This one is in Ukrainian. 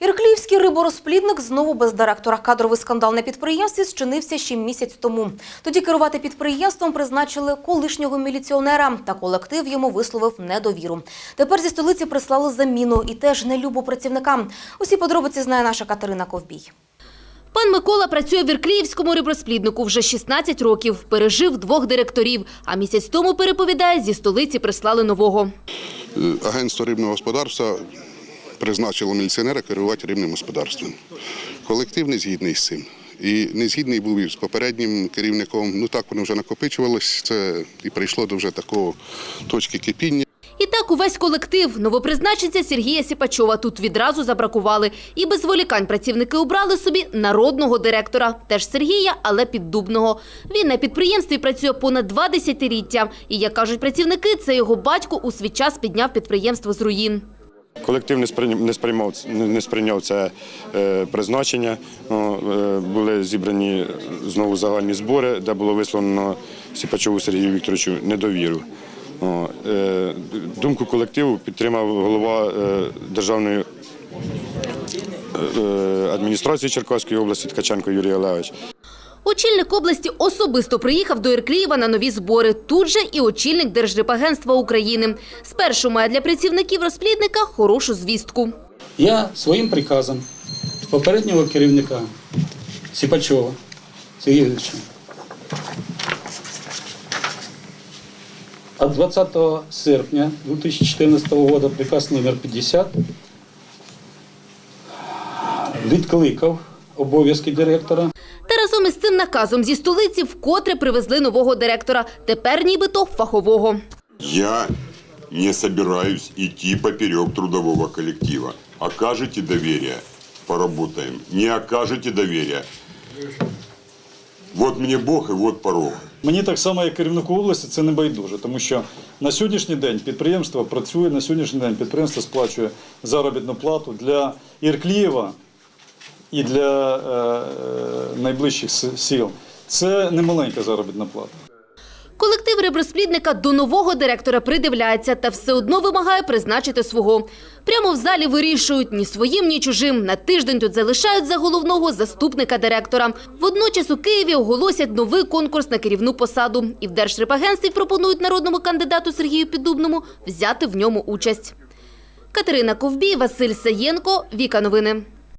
Іркліївський риборозплідник знову без директора. Кадровий скандал на підприємстві зчинився ще місяць тому. Тоді керувати підприємством призначили колишнього міліціонера, та колектив йому висловив недовіру. Тепер зі столиці прислали заміну і теж нелюбу працівникам. Усі подробиці знає наша Катерина Ковбій. Пан Микола працює в Іркліївському риброзпліднику вже 16 років. Пережив двох директорів. А місяць тому, переповідає, зі столиці прислали нового. Е, Агентство рибного господарства призначило міліціонера керувати рибним господарством. Колектив не згідний з цим. І не згідний був і з попереднім керівником. Ну так воно вже накопичувалось. Це і прийшло до вже такого точки кипіння. І так увесь колектив новопризначенця Сергія Сіпачова тут відразу забракували. І без волікань працівники обрали собі народного директора. Теж Сергія, але піддубного. Він на підприємстві працює понад два десятиліття. І, як кажуть працівники, це його батько у свій час підняв підприємство з руїн. Колектив не сприйняв, сприймав, не сприйняв це е, призначення. Е, були зібрані знову загальні збори, де було висловлено Сіпачову Сергію Вікторовичу недовіру. Е, думку колективу підтримав голова державної адміністрації Черкаської області Ткаченко Юрій Олегович. Очільник області особисто приїхав до Ірклієва на нові збори. Тут же і очільник Держрибагентства України. Спершу має для працівників розплідника хорошу звістку. Я своїм приказом попереднього керівника Сіпачова Сергія от 20 серпня 2014 року приказ номер 50 відкликав обов'язки директора Та разом із цим наказом зі столиці вкотре привезли нового директора. Тепер нібито фахового. Я не собираюсь идти поперек трудового коллектива. Окажете доверие – поработаем. Не окажете доверия – вот мне Бог и вот порог. Мені так само, як керівнику області, це не байдуже, тому що на сьогоднішній день підприємство працює, на сьогоднішній день підприємство сплачує заробітну плату для Ірклієва і для е, е, найближчих сіл. Це немаленька заробітна плата. Колектив рибросплідника до нового директора придивляється та все одно вимагає призначити свого. Прямо в залі вирішують ні своїм, ні чужим. На тиждень тут залишають за головного заступника директора. Водночас у Києві оголосять новий конкурс на керівну посаду. І в Держрибагентстві пропонують народному кандидату Сергію Піддубному взяти в ньому участь. Катерина Ковбій, Василь Саєнко, Віка Новини.